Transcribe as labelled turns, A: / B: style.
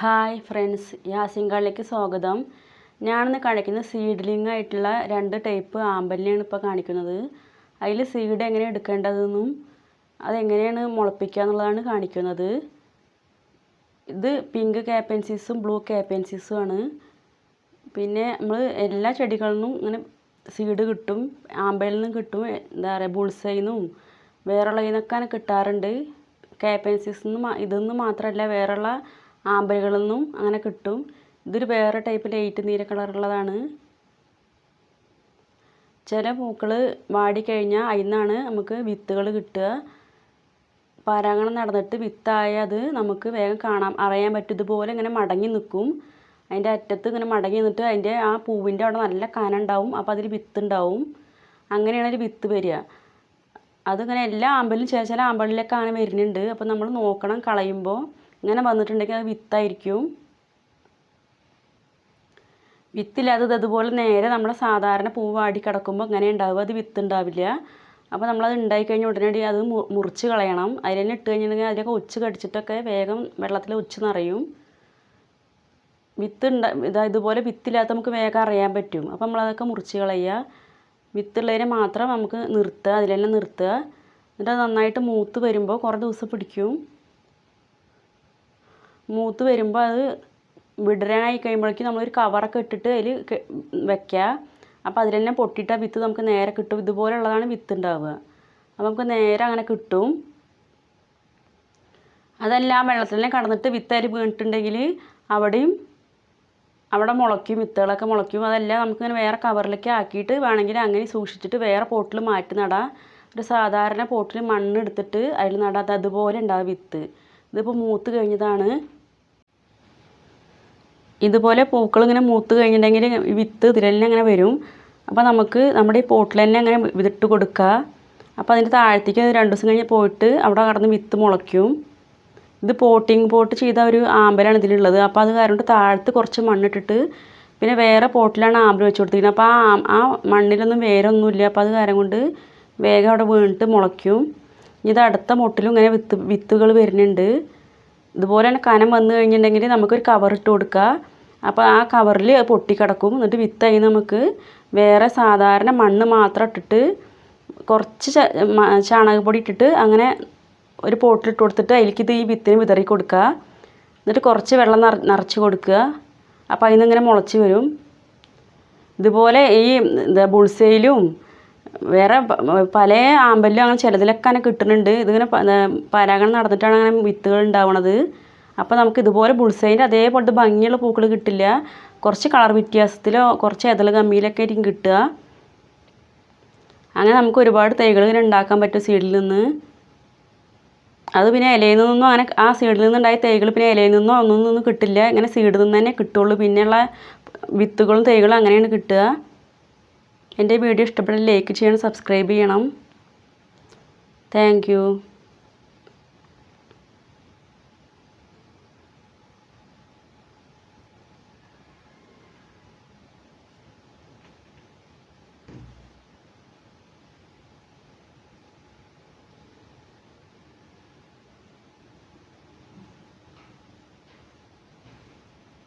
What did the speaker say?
A: Hi friends യാസിങ്കാളിലേക്ക് സ്വാഗതം. ഞാനിന്ന് കാണിക്കുന്ന സീഡ്ലിംഗ് ആയിട്ടുള്ള രണ്ട് ടൈപ്പ് ആമ്പലിനെയാണ് ഇപ്പോൾ കാണിക്കുന്നത്. അതിൽ സീഡ് എങ്ങനെ എടുക്കേണ്ടതെന്നും അതെങ്ങനെയാണ് മുളപ്പിക്കുക എന്നുള്ളതാണ് കാണിക്കുന്നത്. ഇത് പിങ്ക് കാപ്പൻസീസും ബ്ലൂ കാപ്പൻസീസും ആണ്. പിന്നെ നമ്മൾ എല്ലാ ചെടികളിൽ നിന്നും ഇങ്ങനെ സീഡ് കിട്ടും ആമ്പലിൽ നിന്നും കിട്ടും എന്താ പറയുക ബുൾസൈനും നിന്നും വേറെയുള്ളതിൽ കിട്ടാറുണ്ട്. കാപ്പൻസീസ് നിന്ന് ഇതൊന്നും മാത്രമല്ല വേറെയുള്ള ആമ്പലുകളിൽ നിന്നും അങ്ങനെ കിട്ടും. ഇതൊരു വേറെ ടൈപ്പ് ലൈറ്റ് നീല കളറുള്ളതാണ് ചില പൂക്കൾ വാടിക്കഴിഞ്ഞാൽ അതിൽ നിന്നാണ് നമുക്ക് വിത്തുകൾ കിട്ടുക. പരാഗണം നടന്നിട്ട് വിത്തായ അത് നമുക്ക് വേഗം കാണാം. അറിയാൻ പറ്റും. ഇതുപോലെ ഇങ്ങനെ മടങ്ങി നിൽക്കും അതിന്റെ അറ്റത്ത് ഇങ്ങനെ മടങ്ങി നിന്നിട്ട് അതിന്റെ ആ പൂവിന്റെ അവിടെ നല്ല കന ഉണ്ടാവും. അപ്പോൾ അതിൽ വിത്ത് ഉണ്ടാവും അങ്ങനെയാണ് അതിൽ വിത്ത് വരിക. അതിങ്ങനെ എല്ലാ ആമ്പലിലും ചില ചില ആമ്പലിലൊക്കെ അങ്ങനെ വരുന്നുണ്ട്. അപ്പോൾ നമ്മൾ നോക്കണം കളയുമ്പോൾ ഇങ്ങനെ വന്നിട്ടുണ്ടെങ്കിൽ അത് വിത്തായിരിക്കും. വിത്തില്ലാത്തത് അതുപോലെ നേരെ നമ്മൾ സാധാരണ പൂവ് വാടി കിടക്കുമ്പോൾ ഇങ്ങനെ ഉണ്ടാവുക. അത് വിത്ത് ഉണ്ടാവില്ല അപ്പോൾ നമ്മളത് ഉണ്ടായി കഴിഞ്ഞ ഉടനടി അത് മുറിച്ച് കളയണം. അതിൽ തന്നെ ഇട്ട് കഴിഞ്ഞിട്ടുണ്ടെങ്കിൽ അതിലൊക്കെ ഉച്ച കടിച്ചിട്ടൊക്കെ വേഗം വെള്ളത്തിൽ ഉച്ച നിറയും. വിത്ത് ഉണ്ട ഇതാ ഇതുപോലെ വിത്തില്ലാത്ത നമുക്ക് വേഗം അറിയാൻ പറ്റും. അപ്പോൾ നമ്മളതൊക്കെ മുറിച്ച് കളയുക. വിത്തുള്ളതിനെ മാത്രം നമുക്ക് നിർത്തുക. അതിൽ നിർത്തുക. എന്നിട്ട് നന്നായിട്ട് മൂത്ത് വരുമ്പോൾ കുറേ ദിവസം പിടിക്കും. മൂത്ത് വരുമ്പോൾ അത് വിടരാനായി കഴിയുമ്പോഴേക്കും നമ്മളൊരു കവറൊക്കെ ഇട്ടിട്ട് അതിൽ വെക്കുക അപ്പോൾ അതിൽ തന്നെ പൊട്ടിയിട്ട വിത്ത് നമുക്ക് നേരെ കിട്ടും. ഇതുപോലുള്ളതാണ് വിത്ത് ഉണ്ടാവുക അപ്പോൾ നമുക്ക് നേരെ അങ്ങനെ കിട്ടും. അതെല്ലാം വെള്ളത്തിൽ തന്നെ കടന്നിട്ട് വിത്ത് അതിൽ വീണിട്ടുണ്ടെങ്കിൽ അവിടെയും അവിടെ മുളയ്ക്കും വിത്തുകളൊക്കെ മുളയ്ക്കും. അതെല്ലാം നമുക്കിങ്ങനെ വേറെ കവറിലേക്ക് ആക്കിയിട്ട് വേണമെങ്കിൽ അങ്ങനെ സൂക്ഷിച്ചിട്ട് വേറെ പോട്ടിൽ മാറ്റി നടാം. ഒരു സാധാരണ പോട്ടിൽ മണ്ണെടുത്തിട്ട് അതിൽ നടാം അത് അതുപോലെ ഉണ്ടാവും വിത്ത്. ഇതിപ്പോൾ മൂത്ത് കഴിഞ്ഞതാണ്. ഇതുപോലെ പൂക്കൾ ഇങ്ങനെ മൂത്ത് കഴിഞ്ഞിട്ടുണ്ടെങ്കിൽ വിത്ത് ഇതിലെല്ലാം അങ്ങനെ വരും. അപ്പോൾ നമുക്ക് നമ്മുടെ ഈ പോട്ടിൽ തന്നെ അങ്ങനെ വിതിട്ട് കൊടുക്കുക അപ്പോൾ അതിന്റെ താഴത്തേക്ക് രണ്ട് ദിവസം കഴിഞ്ഞ് പോയിട്ട് അവിടെ കടന്ന് വിത്ത് മുളയ്ക്കും. ഇത് പോട്ടിങ് പോട്ട് ചെയ്ത ഒരു ആമ്പലാണ് ഇതിലുള്ളത്. അപ്പോൾ അത് കാരണം താഴത്ത് കുറച്ച് മണ്ണിട്ടിട്ട് പിന്നെ വേറെ പോട്ടിലാണ് ആമ്പൽ വെച്ച് കൊടുത്തിരിക്കുന്നത്. അപ്പോൾ ആ ആ മണ്ണിലൊന്നും വേരൊന്നുമില്ല. അപ്പോൾ അത് കാരണം കൊണ്ട് വേഗം അവിടെ വീണിട്ട് മുളയ്ക്കും. ഇത് അടുത്ത മുട്ടിലും ഇങ്ങനെ വിത്ത് വിത്തുകൾ വരുന്നുണ്ട്. ഇതുപോലെ തന്നെ കനം വന്നു കഴിഞ്ഞിട്ടുണ്ടെങ്കിൽ നമുക്കൊരു കവർ ഇട്ട് കൊടുക്കുക അപ്പോൾ ആ കവറിൽ പൊട്ടിക്കിടക്കും. എന്നിട്ട് വിത്തായി നമുക്ക് വേറെ സാധാരണ മണ്ണ് മാത്രം ഇട്ടിട്ട് കുറച്ച് ചാണകപ്പൊടി ഇട്ടിട്ട് അങ്ങനെ ഒരു പോട്ടിലിട്ട് കൊടുത്തിട്ട് അതിലേക്ക് ഇത് ഈ വിത്തിന് വിതറി കൊടുക്കുക. എന്നിട്ട് കുറച്ച് വെള്ളം നിറ നിറച്ച് കൊടുക്കുക. അപ്പോൾ അതിൽ നിന്ന് ഇങ്ങനെ മുളച്ച് വരും. ഇതുപോലെ ഈ എന്താ ബുൾസയിലും വേറെ പല ആമ്പലിലും അങ്ങനെ ചിലതിലൊക്കെ അങ്ങനെ കിട്ടുന്നുണ്ട്. ഇതിങ്ങനെ പരാഗണം നടന്നിട്ടാണ് അങ്ങനെ വിത്തുകൾ ഉണ്ടാവുന്നത് അപ്പോൾ നമുക്ക് ഇതുപോലെ ബുൾസൈന്റെ അതേപോലത്തെ ഭംഗിയുള്ള പൂക്കൾ കിട്ടില്ല. കുറച്ച് കളർ വ്യത്യാസത്തിലോ കുറച്ച് എതൾ കമ്മിയിലൊക്കെ ആയിരിക്കും കിട്ടുക. അങ്ങനെ നമുക്ക് ഒരുപാട് തൈകൾ ഇങ്ങനെ ഉണ്ടാക്കാൻ പറ്റും സീഡിൽ നിന്ന്. അത് പിന്നെ ഇലയിൽ നിന്നൊന്നും അങ്ങനെ ആ സീഡിൽ നിന്നുണ്ടായ തൈകൾ പിന്നെ ഇലയിൽ നിന്നോ ഒന്നും നിന്നും കിട്ടില്ല. ഇങ്ങനെ സീഡിൽ നിന്ന് തന്നെ കിട്ടുള്ളൂ. പിന്നെയുള്ള വിത്തുകളും തൈകളും അങ്ങനെയാണ് കിട്ടുക. എന്റെ വീഡിയോ ഇഷ്ടപ്പെട്ടാൽ ലൈക്ക് ചെയ്യണം സബ്സ്ക്രൈബ് ചെയ്യണം. താങ്ക്